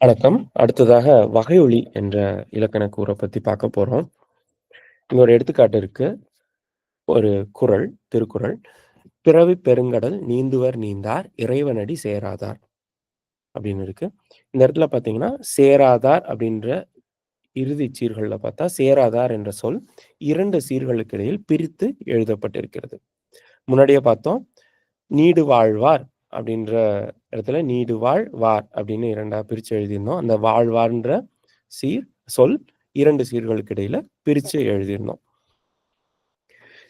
வணக்கம். அடுத்ததாக வகையொலி என்ற இலக்கண கூரை பத்தி பார்க்க போறோம். இங்க ஒரு எடுத்துக்காட்டு இருக்கு. ஒரு குறள், திருக்குறள். பிறவி பெருங்கடல் நீந்துவர் நீந்தார் இறைவனடி சேராதார்" அப்படின்னு இருக்கு. இந்த இடத்துல பார்த்தீங்கன்னா, சேராதார் அப்படின்ற இறுதி சீர்களில் பார்த்தா, சேராதார் என்ற சொல் இரண்டு சீர்களுக்கு இடையில் பிரித்து எழுதப்பட்டிருக்கிறது. முன்னாடியே பார்த்தோம். நீடு வாழ்வார் அப்படின்ற இடத்துல நீடு வாழ் வார் அப்படின்னு இரண்டா பிரிச்சு எழுதியிருந்தோம். அந்த வாழ்வார்ன்ற சீர், சொல் இரண்டு சீர்களுக்கு இடையில பிரிச்சு எழுதியிருந்தோம்.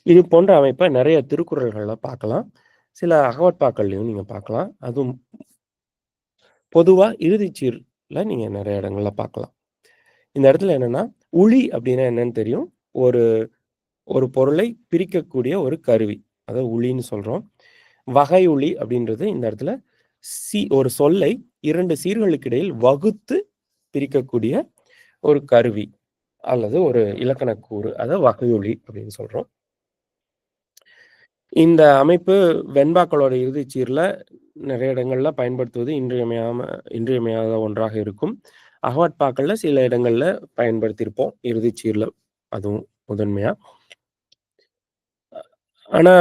இது போன்ற அமைப்பை நிறைய திருக்குறள்கள்ல பார்க்கலாம். சில அகவட்பாக்கள்லயும் நீங்க பார்க்கலாம். அதுவும் பொதுவா இறுதிச் சீர்ல நீங்க நிறைய இடங்கள்ல பார்க்கலாம். இந்த இடத்துல என்னன்னா, உளி அப்படின்னா என்னன்னு தெரியும். ஒரு ஒரு பொருளை பிரிக்கக்கூடிய ஒரு கருவி. அதாவது உளின்னு சொல்றோம். வகை உளி அப்படின்றது இந்த இடத்துல சி ஒரு சொல்லை இரண்டு சீர்களுக்கு இடையில் வகுத்து பிரிக்கக்கூடிய ஒரு கருவி அல்லது ஒரு இலக்கண கூறு. அத வகையொலி அப்படின்னு சொல்றோம். இந்த அமைப்பு வெண்பாக்களோட இறுதிச் சீர்ல நிறைய இடங்கள்ல பயன்படுத்துவது இன்றியமையாம இன்றியமையாத ஒன்றாக இருக்கும். அகவட்பாக்கள்ல சில இடங்கள்ல பயன்படுத்தியிருப்போம். இறுதிச் சீரில் அதுவும் முதன்மையா. ஆனா,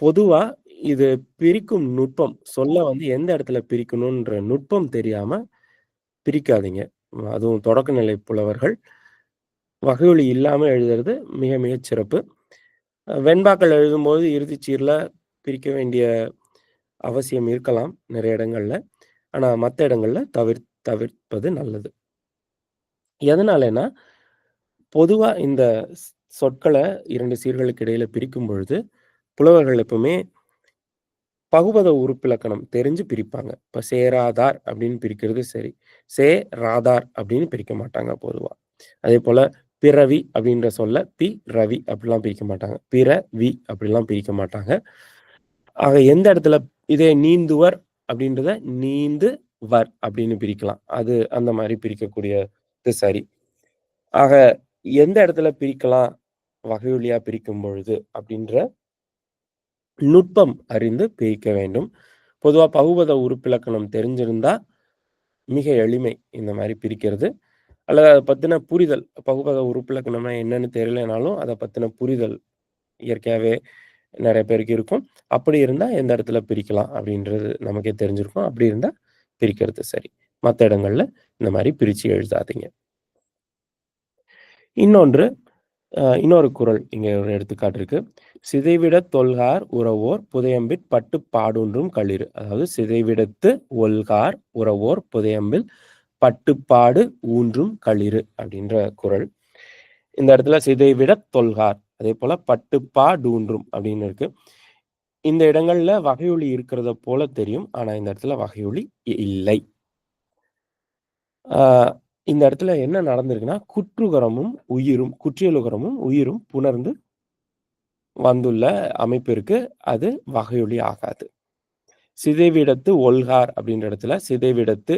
பொதுவா இது பிரிக்கும் நுட்பம், சொல்ல வந்து எந்த இடத்துல பிரிக்கணுன்ற நுட்பம் தெரியாம பிரிக்காதீங்க. அதுவும் தொடக்கநிலை புலவர்கள் வகையொலி இல்லாம எழுதுறது மிக மிகச் சிறப்பு. வெண்பாக்கள் எழுதும்போது இறுதிச்சீரில் பிரிக்க வேண்டிய அவசியம் இருக்கலாம் நெறைய இடங்கள்ல. ஆனா, மத்த இடங்கள்ல தவிர் தவிர்ப்பது நல்லது. எதனாலன்னா, பொதுவா இந்த ஸ் சொற்கள 2 சீர்களுக்கு இடையில பிரிக்கும் பொழுது, புலவர்கள் எப்பவுமே பகுபத உறுப்பிலக்கணம் தெரிஞ்சு பிரிப்பாங்க. இப்ப சேராதார் அப்படின்னு பிரிக்கிறது சரி. சே ராதார் அப்படின்னு பிரிக்க மாட்டாங்க பொதுவா. அதேபோல பிறவி அப்படின்ற சொல்ல பி, ரவி அப்படிலாம் பிரிக்க மாட்டாங்க. பிற, வி அப்படிலாம் பிரிக்க மாட்டாங்க. ஆக எந்த இடத்துல இதே நீந்துவர் அப்படின்றத நீந்து வர் அப்படின்னு பிரிக்கலாம். அது அந்த மாதிரி பிரிக்கக்கூடியது சரி. ஆக எந்த இடத்துல பிரிக்கலாம் வகையொலியா பிரிக்கும் பொழுது அப்படின்ற நுட்பம் அறிந்து பிரிக்க வேண்டும். பொதுவா பகுபத உறுப்பிலக்கணம் தெரிஞ்சிருந்தா மிக எளிமை இந்த மாதிரி பிரிக்கிறது. அல்லது அதை பத்தின புரிதல் பகுபத உறுப்பிலக்கணம்னா என்னன்னு தெரியலனாலும், அதை பத்தின புரிதல் இயற்கையாகவே நிறைய பேருக்கு இருக்கும். அப்படி இருந்தால் எந்த இடத்துல பிரிக்கலாம் அப்படின்றது நமக்கே தெரிஞ்சிருக்கும். அப்படி இருந்தா பிரிக்கிறது சரி. மத்த இடங்கள்ல இந்த மாதிரி பிரிச்சு எழுதாதீங்க. இன்னொன்று இன்னொரு குறள் இங்க ஒரு எடுத்துக்காட்டு இருக்கு. சிதைவிட தொல்கார் உறவோர் புதையம்பிற் பட்டு பாடுன்றும் களிறு" அதாவது "சிதைவிடத்து ஒல்கார் உறவோர் புதையம்பில் பட்டுப்பாடு ஊன்றும் களிறு" அப்படின்ற குறள். இந்த இடத்துல சிதைவிட தொல்கார்" அதே போல "பட்டுப்பாடூன்றும்" அப்படின்னு இருக்கு. இந்த இடங்கள்ல வகையொலி இருக்கிறத போல தெரியும். ஆனா, இந்த இடத்துல வகையொலி இல்லை. இந்த இடத்துல என்ன நடந்திருக்குன்னா, குற்றுகரமும் உயிரும் குற்றியலுகரமும் உயிரும் புணர்ந்து வந்துள்ள அமைப்பு இருக்கு. அது வகையொலி ஆகாது. சிதைவிடத்து ஒல்கார் அப்படின்ற இடத்துல சிதைவிடத்து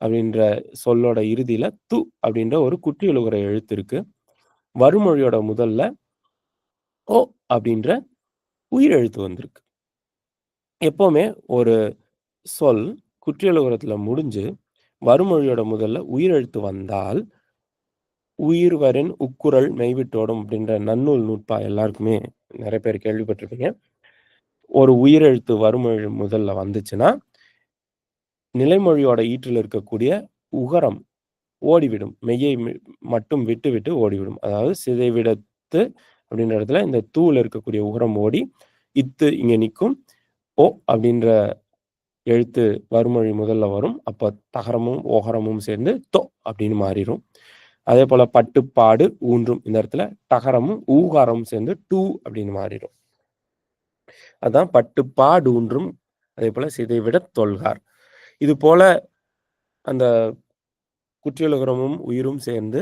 அப்படின்ற சொல்லோட இறுதியில து அப்படின்ற ஒரு குற்றியலுகர எழுத்து இருக்கு. வறுமொழியோட முதல்ல ஓ அப்படின்ற உயிர் எழுத்து வந்திருக்கு. எப்பவுமே ஒரு சொல் குற்றியலுகரத்துல முடிஞ்சு வருமொழியோட முதல்ல உயிரெழுத்து வந்தால், "உயிர்வரின் உக்குரல் மெய்விட்டோடும்" அப்படின்ற நன்னூல் நூற்பா எல்லாருக்குமே நிறைய பேர் கேள்விப்பட்டிருப்பீங்க. ஒரு உயிரெழுத்து வருமொழி முதல்ல வந்துச்சுன்னா, நிலைமொழியோட ஈற்றில் இருக்கக்கூடிய உகரம் ஓடிவிடும். மெய்யை மி மட்டும் விட்டுவிட்டு ஓடிவிடும். அதாவது சிதைவிடத்து அப்படின்ற இடத்துல இந்த தூள் இருக்கக்கூடிய உகரம் ஓடி, இத்து இங்கே நிற்கும் ஓ அப்படின்ற எழுத்து வறுமொழி முதல்ல வரும். அப்போ தகரமும், ஓகரமும் சேர்ந்து தொ அப்படின்னு மாறிடும் அதே போல் பட்டுப்பாடு ஊன்றும் இந்த இடத்துல தகரமும் ஊகாரமும் சேர்ந்து டூ அப்படின்னு மாறிரும். அதான் அதே போல் சிதைவிட தொல்கார். இது போல அந்த குற்றியலுகரமும், உயிரும் சேர்ந்து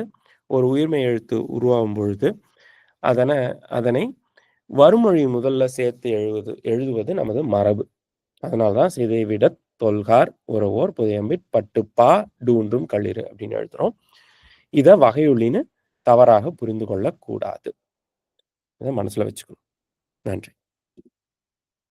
ஒரு உயிர்மெய் எழுத்து உருவாகும் பொழுது, அதனை அதனை வறுமொழி முதல்ல சேர்த்து எழுவது எழுதுவது நமது மரபு. அதனால்தான் தான் விட தொல்கார் புதையம்பிட் பட்டுப்பா டூன்றும் களிறு" அப்படின்னு எழுதுறோம். இதை வகையுள்ளின்னு தவறாக புரிந்து கொள்ளக்கூடாது. இதை மனசுல வச்சுக்கணும். நன்றி.